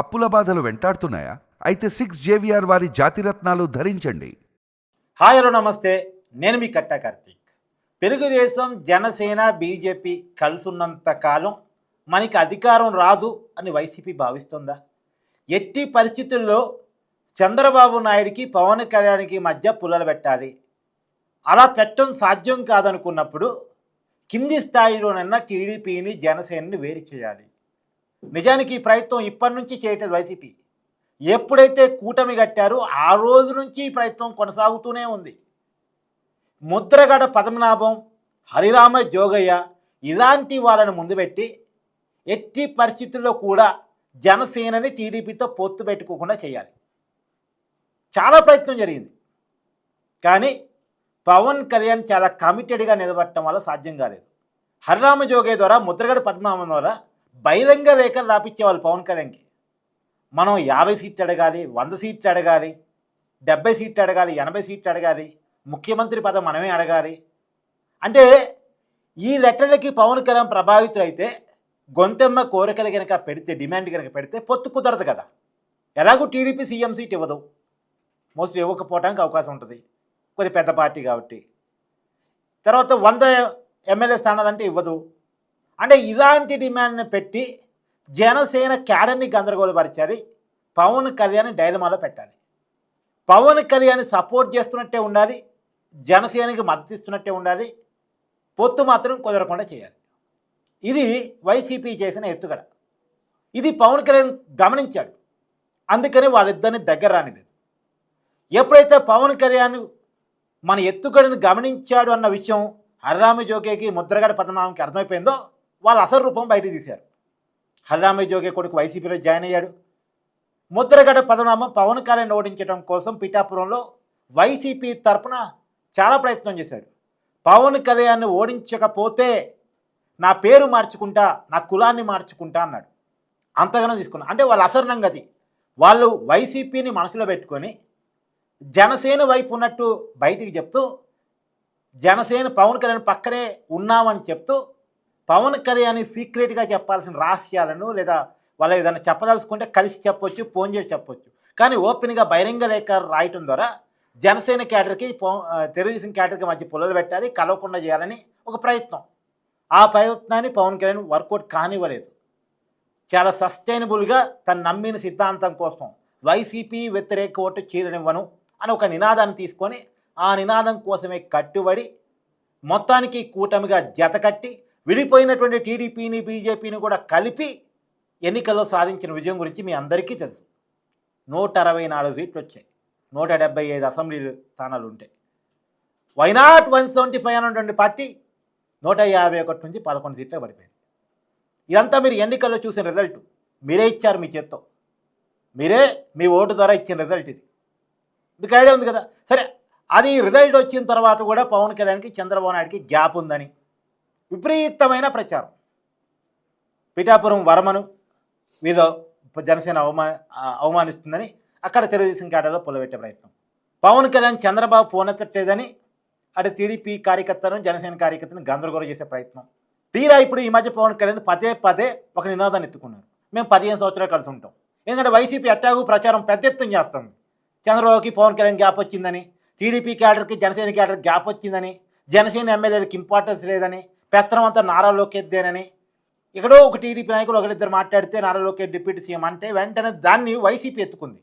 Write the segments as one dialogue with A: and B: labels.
A: అప్పుల బాధలు వెంటాడుతున్నాయా? అయితే సిక్స్ జేవిఆర్ వారి జాతిరత్నాలు ధరించండి.
B: హాయ్ హలో నమస్తే. నేను మీ కట్టా కార్తీక్. తెలుగుదేశం జనసేన బీజేపీ కలిసున్నంత కాలం మనకి అధికారం రాదు అని వైసీపీ భావిస్తుందా? ఎట్టి పరిస్థితుల్లో చంద్రబాబు నాయుడికి పవన్ కళ్యాణ్కి మధ్య పుల్లలు పెట్టాలి. అలా పెట్టడం సాధ్యం కాదనుకున్నప్పుడు కింది స్థాయిలోనన్నా టీడీపీని జనసేనని వేరు చేయాలి. నిజానికి ఈ ప్రయత్నం ఇప్పటి నుంచి చేయటం వైసీపీ. ఎప్పుడైతే కూటమి కట్టారో ఆ రోజు నుంచి ఈ ప్రయత్నం కొనసాగుతూనే ఉంది. ముద్రగడ పద్మనాభం హరిరామ జోగయ్య ఇలాంటి వాళ్ళని ముందుపెట్టి ఎట్టి పరిస్థితుల్లో కూడా జనసేనని టీడీపీతో పొత్తు పెట్టుకోకుండా చేయాలి. చాలా ప్రయత్నం జరిగింది. కానీ పవన్ కళ్యాణ్ చాలా కమిటెడ్గా నిలబడటం వల్ల సాధ్యం కాలేదు. హరిరామ జోగయ్య ద్వారా ముద్రగడ పద్మనాభం ద్వారా బహిరంగ రేఖలు రాపించేవాళ్ళు పవన్ కళ్యాణ్కి. మనం యాభై సీట్లు అడగాలి వంద సీట్లు అడగాలి డెబ్బై సీట్లు అడగాలి ఎనభై సీట్లు అడగాలి ముఖ్యమంత్రి పదం మనమే అడగాలి. అంటే ఈ లెటర్లకి పవన్ కళ్యాణ్ ప్రభావితులైతే గొంతెమ్మ కోరికలు కనుక పెడితే డిమాండ్ కనుక పెడితే పొత్తు కుదరదు కదా. ఎలాగో టీడీపీ సీఎం సీట్ ఇవ్వదు. మోస్ట్లీ ఇవ్వకపోవడానికి అవకాశం ఉంటుంది. కొద్ది పెద్ద పార్టీ కాబట్టి. తర్వాత వంద ఎమ్మెల్యే స్థానాలంటే ఇవ్వదు. అంటే ఇలాంటి డిమాండ్ని పెట్టి జనసేన క్యాడర్ని గందరగోళపరిచాలి పవన్ కళ్యాణ్ డైలమాలో పెట్టాలి. పవన్ కళ్యాణ్ సపోర్ట్ చేస్తున్నట్టే ఉండాలి జనసేనకి మద్దతు ఇస్తున్నట్టే ఉండాలి పొత్తు మాత్రం కుదరకుండా చేయాలి. ఇది వైసీపీ చేసిన ఎత్తుగడ. ఇది పవన్ కళ్యాణ్ గమనించాడు. అందుకని వాళ్ళిద్దరిని దగ్గర రానిలేదు. ఎప్పుడైతే పవన్ కళ్యాణ్ మన ఎత్తుగడను గమనించాడు అన్న విషయం హరిరామ జోకేకి ముద్రగడ పద్మనాభంకి అర్థమైపోయిందో వాళ్ళ అసలు రూపం బయట తీశారు. హరిరామయ్య జోగే కొడుకు వైసీపీలో జాయిన్ అయ్యాడు. ముద్రగడ పదనామం పవన్ కళ్యాణ్ ఓడించడం కోసం పిఠాపురంలో వైసీపీ తరపున చాలా ప్రయత్నం చేశాడు. పవన్ కళ్యాణ్ ఓడించకపోతే నా పేరు మార్చుకుంటా నా కులాన్ని మార్చుకుంటా అన్నాడు. అంతగానో తీసుకున్నా. అంటే వాళ్ళ అసరణం గది. వాళ్ళు వైసీపీని మనసులో పెట్టుకొని జనసేన వైపు ఉన్నట్టు బయటికి చెప్తూ జనసేన పవన్ కళ్యాణ్ పక్కనే ఉన్నామని చెప్తూ పవన్ కళ్యాణ్ సీక్రెట్గా చెప్పాల్సిన రహస్యాలను లేదా వాళ్ళ ఏదైనా చెప్పదలుచుకుంటే కలిసి చెప్పొచ్చు ఫోన్ చేసి చెప్పొచ్చు. కానీ ఓపెన్గా బహిరంగ లేఖ రాయటం ద్వారా జనసేన క్యాడర్కి తెలుగుదేశం క్యాడర్కి మధ్య పుల్లలు పెట్టాలి కలవకుండా చేయాలని ఒక ప్రయత్నం. ఆ ప్రయత్నాన్ని పవన్ కళ్యాణ్ వర్కౌట్ కానివ్వలేదు. చాలా సస్టైనబుల్గా తను నమ్మిన సిద్ధాంతం కోసం వైసీపీ వ్యతిరేక ఓటు చీరనివ్వను అని ఒక నినాదాన్ని తీసుకొని ఆ నినాదం కోసమే కట్టుబడి మొత్తానికి కూటమిగా జతకట్టి విడిపోయినటువంటి టీడీపీని బీజేపీని కూడా కలిపి ఎన్నికల్లో సాధించిన విజయం గురించి మీ అందరికీ తెలుసు. నూట అరవై నాలుగు సీట్లు వచ్చాయి. నూట డెబ్బై ఐదు అసెంబ్లీ స్థానాలు ఉంటాయి. Why not one seventy five అనేటువంటి పార్టీ నూట యాభై ఒకటి నుంచి పదకొండు సీట్లే పడిపోయింది. ఇదంతా మీరు ఎన్నికల్లో చూసిన రిజల్ట్. మీరే ఇచ్చారు మీ చేత్తో. మీరే మీ ఓటు ద్వారా ఇచ్చిన రిజల్ట్ ఇది. మీకు ఐడియా ఉంది కదా? సరే అది రిజల్ట్ వచ్చిన తర్వాత కూడా పవన్ కళ్యాణ్కి చంద్రబాబు నాయుడుకి గ్యాప్ ఉందని విపరీతమైన ప్రచారం. పిఠాపురం వర్మను మీద జనసేన అవమా అవమానిస్తుందని అక్కడ తెలుగుదేశం కేటలో పుల్లబెట్టే ప్రయత్నం. పవన్ కళ్యాణ్ చంద్రబాబు పోనెత్తట్లేదని అటు టీడీపీ కార్యకర్తలను జనసేన కార్యకర్తను గందరగోళం చేసే ప్రయత్నం. తీరా ఇప్పుడు ఈ మధ్య పవన్ కళ్యాణ్ పదే పదే ఒక నినాదాన్ని ఎత్తుకున్నారు. మేము పదిహేను సంవత్సరాలు కలిసి ఉంటాం. ఎందుకంటే వైసీపీ అట్టాగు ప్రచారం పెద్ద ఎత్తున చేస్తుంది. చంద్రబాబుకి పవన్ కళ్యాణ్ గ్యాప్ వచ్చిందని టీడీపీ క్యాడర్కి జనసేన క్యాడర్కి గ్యాప్ వచ్చిందని జనసేన ఎమ్మెల్యేలకు ఇంపార్టెన్స్ లేదని పెత్తనం అంతా నారా లోకేద్దేనని ఎక్కడో ఒక టీడీపీ నాయకులు ఒకరిద్దరు మాట్లాడితే నారా లోకేష్ డిప్యూటీ సీఎం అంటే వెంటనే దాన్ని వైసీపీ ఎత్తుకుంది.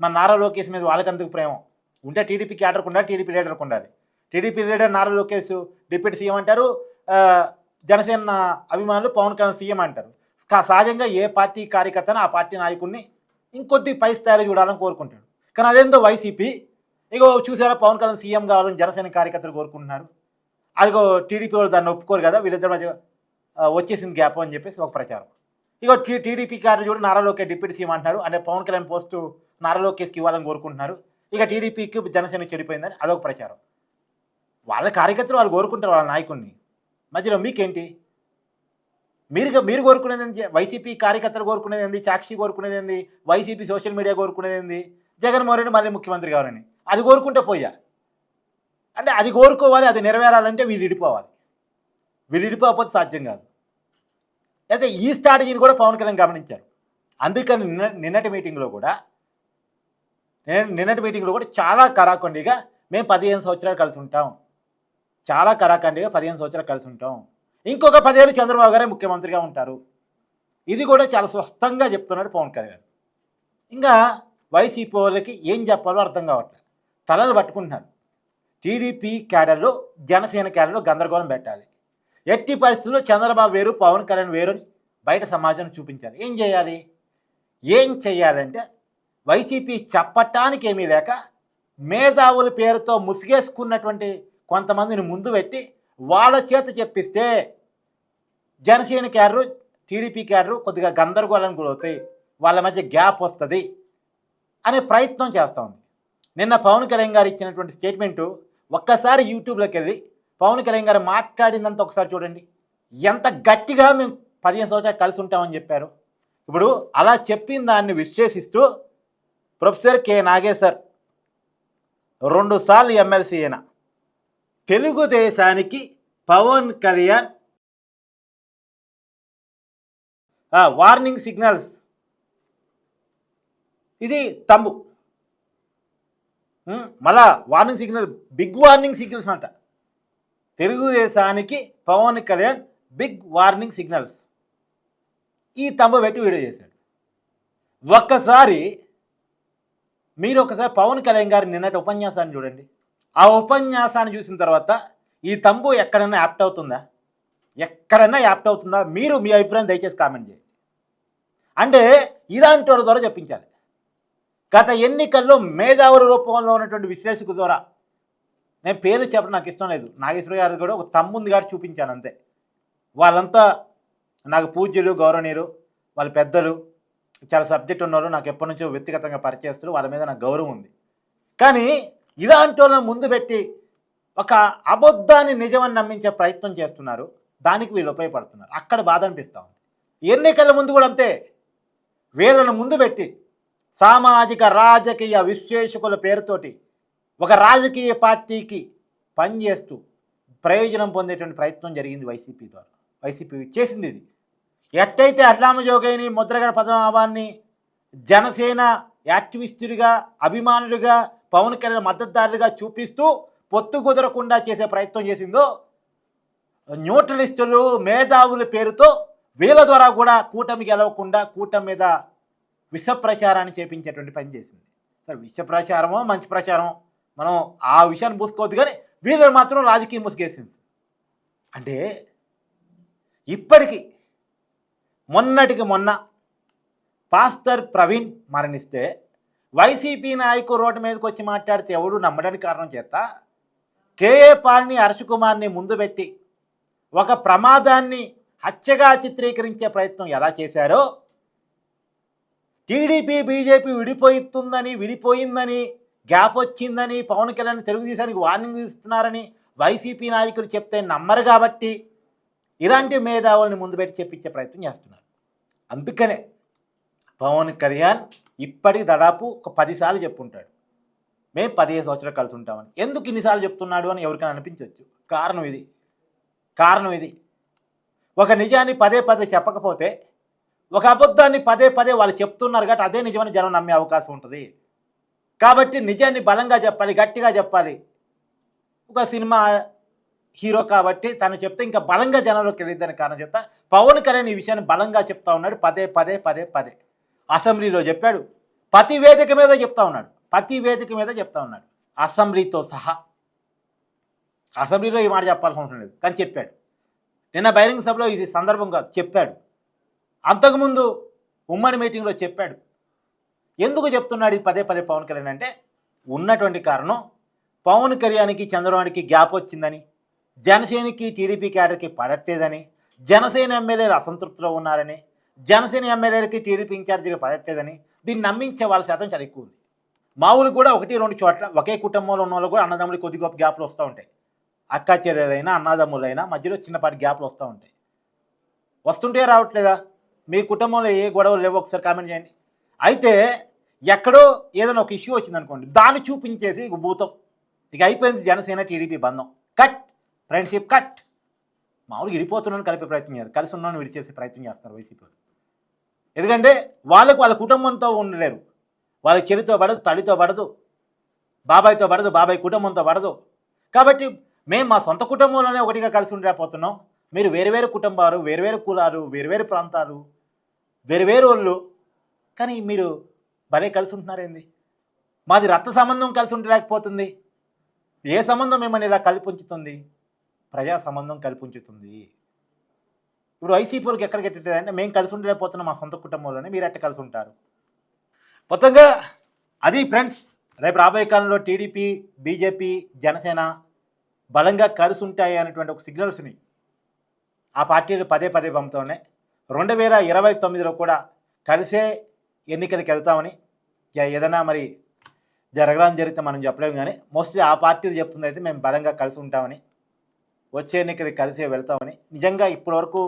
B: మన నారా లోకేష్ మీద వాళ్ళకందుకు ప్రేమ? ఉంటే టీడీపీ క్యాడర్కు ఉండాలి టీడీపీ లీడర్కి ఉండాలి. TDP leader Nara Lokesh deputy CM అంటారు జనసేన అభిమానులు పవన్ కళ్యాణ్ సీఎం అంటారు. సహజంగా ఏ పార్టీ కార్యకర్తను ఆ పార్టీ నాయకుడిని ఇంకొద్ది పై స్థాయిలో చూడాలని కోరుకుంటాడు. కానీ అదేందో వైసీపీ. ఇక చూసారా పవన్ కళ్యాణ్ సీఎం కావాలని జనసేన కార్యకర్తలు కోరుకుంటున్నారు. అదిగో టీడీపీ వాళ్ళు దాన్ని ఒప్పుకోరు కదా వీళ్ళిద్దరి మధ్య వచ్చేసింది గ్యాప్ అని చెప్పేసి ఒక ప్రచారం. ఇగో టీ టీడీపీ కార్డు చూడు నారా లోకేష్ డిప్యూటీ సీఎం అంటున్నారు అంటే పవన్ కళ్యాణ్ పోస్టు నారా లోకేష్కి ఇవ్వాలని కోరుకుంటున్నారు. ఇక టీడీపీకి జనసేన చెడిపోయిందని అదొక ప్రచారం. వాళ్ళ కార్యకర్తలు వాళ్ళు కోరుకుంటారు వాళ్ళ నాయకుడిని మధ్యలో మీకేంటి? మీరు మీరు కోరుకునేది ఏంది? వైసీపీ కార్యకర్తలు కోరుకునేది ఏంది? సాక్షి కోరుకునేది ఏంది? వైసీపీ సోషల్ మీడియా కోరుకునేది ఏంది? జగన్మోహన్ రెడ్డి మళ్ళీ ముఖ్యమంత్రి కావాలని. అది కోరుకుంటే పోయా అంటే అది కోరుకోవాలి అది నెరవేరాలంటే వీళ్ళు ఇడిపోవాలి వీళ్ళు ఇడిపోకపోతే సాధ్యం కాదు. అయితే ఈ స్ట్రాటజీని కూడా పవన్ కళ్యాణ్ గమనించారు. అందుకని నిన్న నిన్నటి మీటింగ్లో కూడా నిన్నటి మీటింగ్లో కూడా చాలా కరాఖండిగా మేము పదిహేను సంవత్సరాలు కలిసి ఉంటాం. చాలా కరాఖండిగా పదిహేను సంవత్సరాలు కలిసి ఉంటాం. ఇంకొక పదేళ్ళు చంద్రబాబు గారే ముఖ్యమంత్రిగా ఉంటారు. ఇది కూడా చాలా స్పష్టంగా చెప్తున్నాడు పవన్ కళ్యాణ్. ఇంకా వైసీపీ వాళ్ళకి ఏం చెప్పాలో అర్థం కావట్లేదు. తలలు పట్టుకుంటున్నారు. టీడీపీ క్యాడర్లో జనసేన క్యాడర్లో గందరగోళం పెట్టాలి. ఎట్టి పరిస్థితుల్లో చంద్రబాబు వేరు పవన్ కళ్యాణ్ వేరు బయట సమాజం చూపించాలి. ఏం చేయాలి? ఏం చేయాలంటే వైసీపీ చెప్పటానికి ఏమీ లేక మేధావుల పేరుతో ముసుగేసుకున్నటువంటి కొంతమందిని ముందు పెట్టి వాళ్ళ చేత చెప్పిస్తే జనసేన క్యాడరు టీడీపీ క్యాడరు కొద్దిగా గందరగోళానికి గురవుతాయి. వాళ్ళ మధ్య గ్యాప్ వస్తుంది అనే ప్రయత్నం చేస్తూ ఉంది. నిన్న పవన్ కళ్యాణ్ గారు ఇచ్చినటువంటి స్టేట్మెంటు ఒక్కసారి యూట్యూబ్లోకి వెళ్ళి పవన్ కళ్యాణ్ గారు మాట్లాడిందంతా ఒకసారి చూడండి. ఎంత గట్టిగా మేము పదిహేను సంవత్సరాలు కలిసి ఉంటామని చెప్పారు. ఇప్పుడు అలా చెప్పిన దాన్ని విశ్లేషిస్తూ ప్రొఫెసర్ కె నాగేశ్వర్ రెండుసార్లు ఎమ్మెల్సీ అయిన తెలుగుదేశానికి పవన్ కళ్యాణ్ వార్నింగ్ సిగ్నల్స్ ఇది తంబు మళ్ళా warning signal big warning signals అంట. తెలుగుదేశానికి Pawan Kalyan big warning signals ఈ తంబ పెట్టి వీడియో చేశాడు. ఒక్కసారి మీరు ఒకసారి పవన్ కళ్యాణ్ గారి నిన్నటి ఉపన్యాసాన్ని చూడండి. ఆ ఉపన్యాసాన్ని చూసిన తర్వాత ఈ తంబు ఎక్కడైనా యాప్ట్ అవుతుందా? ఎక్కడైనా యాప్ట్ అవుతుందా? మీరు మీ అభిప్రాయం దయచేసి కామెంట్ చేయండి. అంటే ఇలాంటి వాళ్ళ ద్వారా చెప్పించాలి. గత ఎన్నికల్లో మేధావుల రూపంలో ఉన్నటువంటి విశ్లేషకు ద్వారా నేను పేర్లు చెప్పడం నాకు ఇష్టం లేదు. నాగేశ్వర గారు కూడా ఒక తమ్ముంది గారు చూపించాను అంతే. వాళ్ళంతా నాకు పూజ్యులు గౌరవనీయులు వాళ్ళ పెద్దలు చాలా సబ్జెక్ట్ ఉన్నారు నాకు ఎప్పటి నుంచో వ్యక్తిగతంగా పరిచయస్తులు వాళ్ళ మీద నాకు గౌరవం ఉంది. కానీ ఇలాంటి వాళ్ళని ముందు పెట్టి ఒక అబద్ధాన్ని నిజమని నమ్మించే ప్రయత్నం చేస్తున్నారు. దానికి వీళ్ళు ఉపయోగపడుతున్నారు. అక్కడ బాధ అనిపిస్తూ ఉంది. ఎన్నికల ముందు కూడా అంతే. వీళ్ళను ముందు పెట్టి సామాజిక రాజకీయ విశ్లేషకుల పేరుతోటి ఒక రాజకీయ పార్టీకి పనిచేస్తూ ప్రయోజనం పొందేటువంటి ప్రయత్నం జరిగింది వైసీపీ ద్వారా. వైసీపీ చేసింది ఇది. ఎట్టయితే అడ్లామ జోగైని ముద్రగడ పద్మనాభాన్ని జనసేన యాక్టివిస్టులుగా అభిమానులుగా పవన్ కళ్యాణ్ మద్దతుదారులుగా చూపిస్తూ పొత్తు కుదరకుండా చేసే ప్రయత్నం చేసిందో న్యూట్రలిస్టులు మేధావుల పేరుతో వీళ్ళ ద్వారా కూడా కూటమి గెలవకుండా కూటమి మీద విష ప్రచారాన్ని చేపించేటువంటి పని చేసింది. సరే విష ప్రచారమో మంచి ప్రచారం మనం ఆ విషయాన్ని పూసుకోవద్దు కానీ వీళ్ళని మాత్రం రాజకీయం ముసుగేసింది అంటే ఇప్పటికీ మొన్నటికి మొన్న పాస్టర్ ప్రవీణ్ మరణిస్తే వైసీపీ నాయకుడు రోడ్డు మీదకి వచ్చి మాట్లాడితే ఎవడు నమ్మడానికి కారణం చేత కేఏ పాల్ని హర్షకుమార్ని ముందు పెట్టి ఒక ప్రమాదాన్ని హత్యగా చిత్రీకరించే ప్రయత్నం ఎలా చేశారో టీడీపీ బీజేపీ విడిపోతుందని విడిపోయిందని గ్యాప్ వచ్చిందని పవన్ కళ్యాణ్ తెలుగుదేశానికి వార్నింగ్ ఇస్తున్నారని వైసీపీ నాయకులు చెప్తే నమ్మరు కాబట్టి ఇలాంటి మేధావుల్ని ముందు పెట్టి చెప్పించే ప్రయత్నం చేస్తున్నారు. అందుకనే పవన్ కళ్యాణ్ ఇప్పటికి దాదాపు ఒక పదిసార్లు చెప్పుంటాడు. మేము పదిహేను సంవత్సరాలు కలిసి ఉంటామని. ఎందుకు ఇన్నిసార్లు చెప్తున్నాడు అని ఎవరికైనా అనిపించవచ్చు? కారణం ఇది. కారణం ఇది. ఒక నిజాన్ని పదే పదే చెప్పకపోతే ఒక అబద్ధాన్ని పదే పదే వాళ్ళు చెప్తున్నారు కాబట్టి అదే నిజమని జనం నమ్మే అవకాశం ఉంటుంది. కాబట్టి నిజాన్ని బలంగా చెప్పాలి గట్టిగా చెప్పాలి. ఒక సినిమా హీరో కాబట్టి తను చెప్తే ఇంకా బలంగా జనంలోకి వెళ్ళిద్దని కారణం చెప్తా. పవన్ కళ్యాణ్ ఈ విషయాన్ని బలంగా చెప్తా ఉన్నాడు పదే పదే పదే పదే. అసెంబ్లీలో చెప్పాడు ప్రతి వేదిక మీద చెప్తా ఉన్నాడు ప్రతి వేదిక మీద చెప్తా ఉన్నాడు. అసెంబ్లీతో సహా. అసెంబ్లీలో ఈ మాట చెప్పాల్సి అవసరం కానీ చెప్పాడు. నిన్న బహిరంగ సభలో ఇది సందర్భం కాదు చెప్పాడు. అంతకుముందు ఉమ్మడి మీటింగ్లో చెప్పాడు. ఎందుకు చెప్తున్నాడు ఇది పదే పదే పవన్ కళ్యాణ్ అంటే ఉన్నటువంటి కారణం పవన్ కళ్యాణ్కి చంద్రబాబుకి గ్యాప్ వచ్చిందని జనసేనకి టీడీపీ క్యాడర్కి పడట్లేదని జనసేన ఎమ్మెల్యేలు అసంతృప్తిలో ఉన్నారని జనసేన ఎమ్మెల్యేలకి టీడీపీ ఇన్ఛార్జీలు పడట్లేదని దీన్ని నమ్మించే వాళ్ళ శాతం చాలా ఎక్కువ ఉంది. మామూలు కూడా ఒకటి రెండు చోట్ల ఒకే కుటుంబంలో ఉన్న వాళ్ళు కూడా అన్నదమ్ములు కొద్ది గొప్ప గ్యాప్లు వస్తూ ఉంటాయి. అక్కా చెల్లెలైనా అన్నదమ్ములైనా మధ్యలో చిన్నపాటి గ్యాప్లు వస్తూ ఉంటాయి. వస్తుంటే రావట్లేదా? మీ కుటుంబంలో ఏ గొడవలు లేవో ఒకసారి కామెంట్ చేయండి. అయితే ఎక్కడో ఏదైనా ఒక ఇష్యూ వచ్చింది అనుకోండి దాన్ని చూపించేసి ఇక భూతం. ఇక అయిపోయింది జనసేన టీడీపీ బంధం. కట్ ఫ్రెండ్షిప్ కట్ మామూలుగా విడిపోతున్నాను కలిపే ప్రయత్నం చేస్తారు కలిసి ఉన్నాను విడిచేసే ప్రయత్నం చేస్తారు వైసీపీ ఎందుకంటే వాళ్ళకు వాళ్ళ కుటుంబంతో ఉండలేరు. వాళ్ళ చెల్లితో పడదు తల్లితో పడదు బాబాయ్తో పడదు బాబాయ్ కుటుంబంతో పడదు. కాబట్టి మేము మా సొంత కుటుంబంలోనే ఒకటిగా కలిసి ఉండలేకపోతున్నాం. మీరు వేరు వేరు కుటుంబాలు వేరు వేరు కులాలు వేరు వేరు ప్రాంతాలు వేరు వేరు వాళ్ళు. కానీ మీరు భలే కలిసి ఉంటున్నారేంది? మాది రక్త సంబంధం కలిసి ఉండలేకపోతుంది. ఏ సంబంధం మిమ్మల్ని ఇలా కలిపి ఉంచుతుంది? ప్రజా సంబంధం కలిపి ఉంచుతుంది. ఇప్పుడు వైసీపీలకు ఎక్కడికి ఎట్టేది అంటే మేము కలిసి ఉండలేకపోతున్నాం మా సొంత కుటుంబంలోనే మీరు ఎట్ట కలిసి ఉంటారు. మొత్తంగా అది ఫ్రెండ్స్ రేపు రాబోయే కాలంలో టీడీపీ బీజేపీ జనసేన బలంగా కలిసి ఉంటాయి అనేటువంటి ఒక సిగ్నల్స్ని ఆ పార్టీలు పదే పదే పంపుతూ ఉన్నాయి. రెండు వేల ఇరవై తొమ్మిదిలో కూడా కలిసే ఎన్నికలకు వెళ్తామని ఏదైనా మరి జరగడం జరిగితే మనం చెప్పలేము కానీ మోస్ట్లీ ఆ పార్టీలు చెప్తుంది అయితే మేము బలంగా కలిసి ఉంటామని వచ్చే ఎన్నికలకి కలిసే వెళ్తామని నిజంగా ఇప్పటివరకు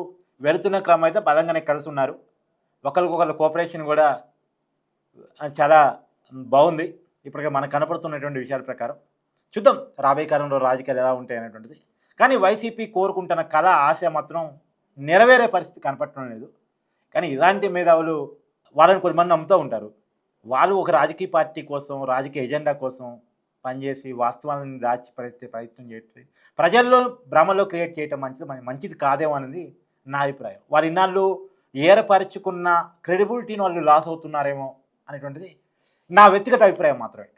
B: వెళుతున్న క్రమం అయితే బలంగానే కలిసి ఉన్నారు. ఒకరికొకరు కోఆపరేషన్ కూడా చాలా బాగుంది. ఇప్పటికే మనకు కనపడుతున్నటువంటి విషయాల ప్రకారం. చూద్దాం రాబోయే కాలంలో రాజకీయాలు ఎలా ఉంటాయి అనేటువంటిది. కానీ వైసీపీ కోరుకుంటున్న కళ ఆశ మాత్రం నెరవేరే పరిస్థితి కనపడటం లేదు. కానీ ఇలాంటి మేధావులు వాళ్ళని కొంతమంది నమ్ముతూ ఉంటారు. వాళ్ళు ఒక రాజకీయ పార్టీ కోసం రాజకీయ ఎజెండా కోసం పనిచేసి వాస్తవాలను దాచి ప్రయత్నం చేయటం ప్రజల్లో భ్రమలో క్రియేట్ చేయటం మంచిది మంచిది కాదేమో అనేది నా అభిప్రాయం. వారి ఇన్నాళ్ళు ఏర్పరచుకున్న క్రెడిబిలిటీని వాళ్ళు లాస్ అవుతున్నారేమో అనేటువంటిది నా వ్యక్తిగత అభిప్రాయం మాత్రమే.